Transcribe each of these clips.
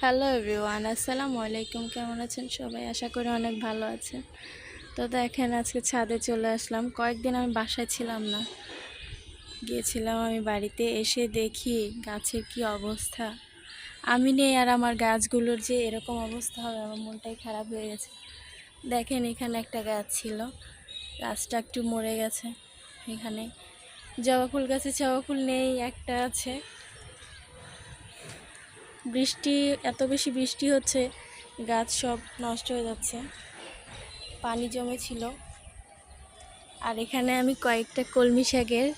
Hello everyone আসসালামু আলাইকুম কেমন আছেন সবাই? আশা করি অনেক ভালো আছেন। তো দেখেন, আজকে ছাদে চলে আসলাম। কয়েকদিন আমি বাসায় ছিলাম না। গিয়েছিলাম আমি বাড়িতে, এসে দেখি গাছের কি অবস্থা। আমি নেই আর আমার গাছগুলোর যে এরকম অবস্থা হবে, আমার মনটাই খারাপ হয়ে গেছে। দেখেন, এখানে একটা গাছ ছিল। গাছটা একটু মরে গেছে এখানে। জবা ফুল, গাছে জবা ফুল নেই, একটা আছে। বৃষ্টি, এত বেশি বৃষ্টি হচ্ছে, গাছ সব নষ্ট হয়ে যাচ্ছে। পানি জমেছিল। আর এখানে আমি কয়েকটা কলমি শাকের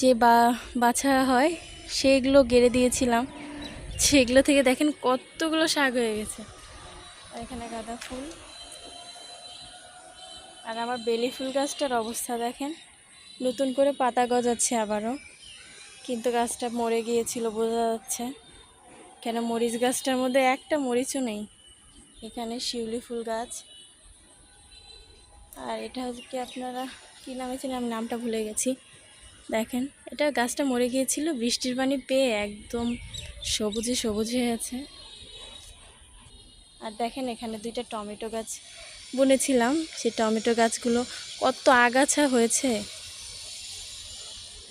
যে বা, বাছা হয়, সেগুলো গেড়ে দিয়েছিলাম। সেগুলো থেকে দেখেন কতগুলো শাক হয়ে গেছে। আর এখানে গাঁদা ফুল। আর আমার বেলি ফুল গাছটার অবস্থা দেখেন। নতুন করে পাতা গজাচ্ছে আবারও। কিন্তু গাছটা মরে গিয়েছিল, বোঝা যাচ্ছে। কেন মরিচ গাছটার মধ্যে একটা মরিচও নেই। এখানে শিউলি ফুল গাছ। আর এটা হচ্ছে আপনারা, কী নামে ছিল? আমি নামটা ভুলে গেছি। দেখেন, এটা গাছটা মরে গিয়েছিল, বৃষ্টির পানি পেয়ে একদম সবুজে সবুজ হয়ে আছে। আর দেখেন, এখানে দুইটা টমেটো গাছ বুনেছিলাম। সেই টমেটো গাছগুলো কত আগাছা হয়েছে।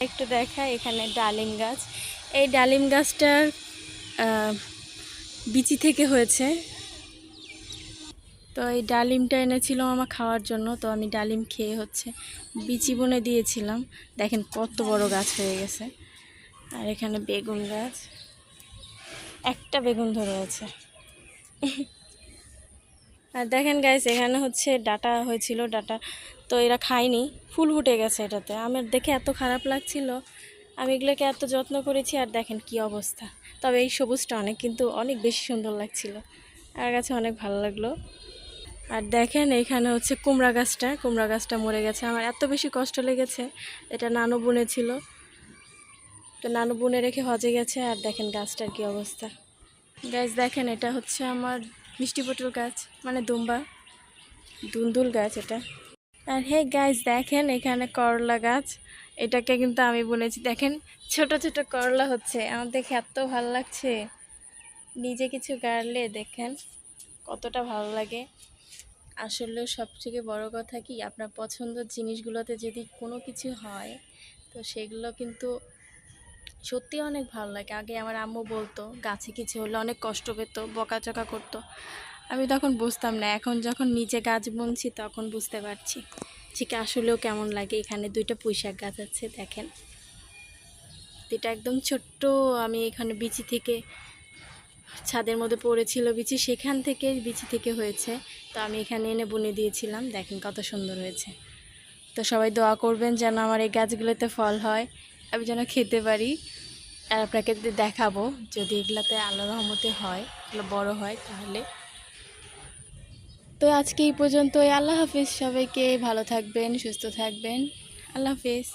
একটু দেখায় এখানে ডালিম গাছ। এই ডালিম গাছটার বিচি থেকে হয়েছে। তো এই ডালিমটা এনেছিল আমার খাওয়ার জন্য, তো আমি ডালিম খেয়ে হচ্ছে বিচি বনে দিয়েছিলাম। দেখেন কত বড় গাছ হয়ে গেছে। আর এখানে বেগুন গাছ। একটা বেগুন ধরে আছে। আর দেখেন গাইস এখানে হচ্ছে ডাটা হয়েছিল, ডাটা তো এরা খায়নি। ফুল ফুটে গেছে এটাতে। আমার দেখে এত খারাপ লাগছিল। আমি এগুলোকে এত যত্ন করেছি আর দেখেন কি অবস্থা। তবে এই সবুজটা অনেক কিন্তু অনেক বেশি সুন্দর লাগছিল। আর কাছে অনেক ভালো লাগল। আর দেখেন এখানে হচ্ছে কুমড়া গাছটা। কুমড়া গাছটা মরে গেছে। আমার এত বেশি কষ্ট লেগেছে। এটা নানু বুনে ছিল। তো নানু বুনে রেখে হজে গেছে। আর দেখেন গাছটার কি অবস্থা। গাছ দেখেন এটা হচ্ছে আমার মিষ্টি পটল গাছ মানে দুম্বা। দুন্দুল গাছ এটা। আর হে গাছ দেখেন এখানে করলা গাছ। এটাকে কিন্তু আমি বলেছি দেখেন, ছোট ছোট করলা হচ্ছে। আমার দেখে এত ভালো লাগছে। নিজে কিছু গাড়লে দেখেন কতটা ভালো লাগে। আসলে সবথেকে বড় কথা কি, আপনার পছন্দের জিনিসগুলোতে যদি কোনো কিছু হয়, তো সেগুলো কিন্তু সত্যি অনেক ভালো লাগে। আগে আমার আম্মু বলতো, গাছে কিছু হলে অনেক কষ্ট পেতো বকাচকা করতো। আমি তখন বুঝতাম না, এখন যখন নিজে গাছ বুনছি তখন বুঝতে পারছি ঠিক আসলেও কেমন লাগে। এখানে দুইটা পুঁইশাক গাছ আছে, দেখেন। এটা একদম ছোট্ট, আমি এখানে বিচি থেকে ছাদের মধ্যে পড়েছিল বিচি, সেখান থেকে বিচি থেকে হয়েছে। তো আমি এখানে এনে বুনে দিয়েছিলাম, দেখেন কত সুন্দর হয়েছে। তো সবাই দোয়া করবেন যেন আমার এই গাছগুলোতে ফল হয়, আমি যেন খেতে পারি। আর আপনাকে দেখাবো, যদি এগুলাতে আল্লাহ রহমতে হয়, এগুলো বড় হয়, তাহলে। তো আজকে এই পর্যন্তই। আল্লাহ হাফিজ, সবাইকে ভালো থাকবেন, সুস্থ থাকবেন। আল্লাহ হাফিজ।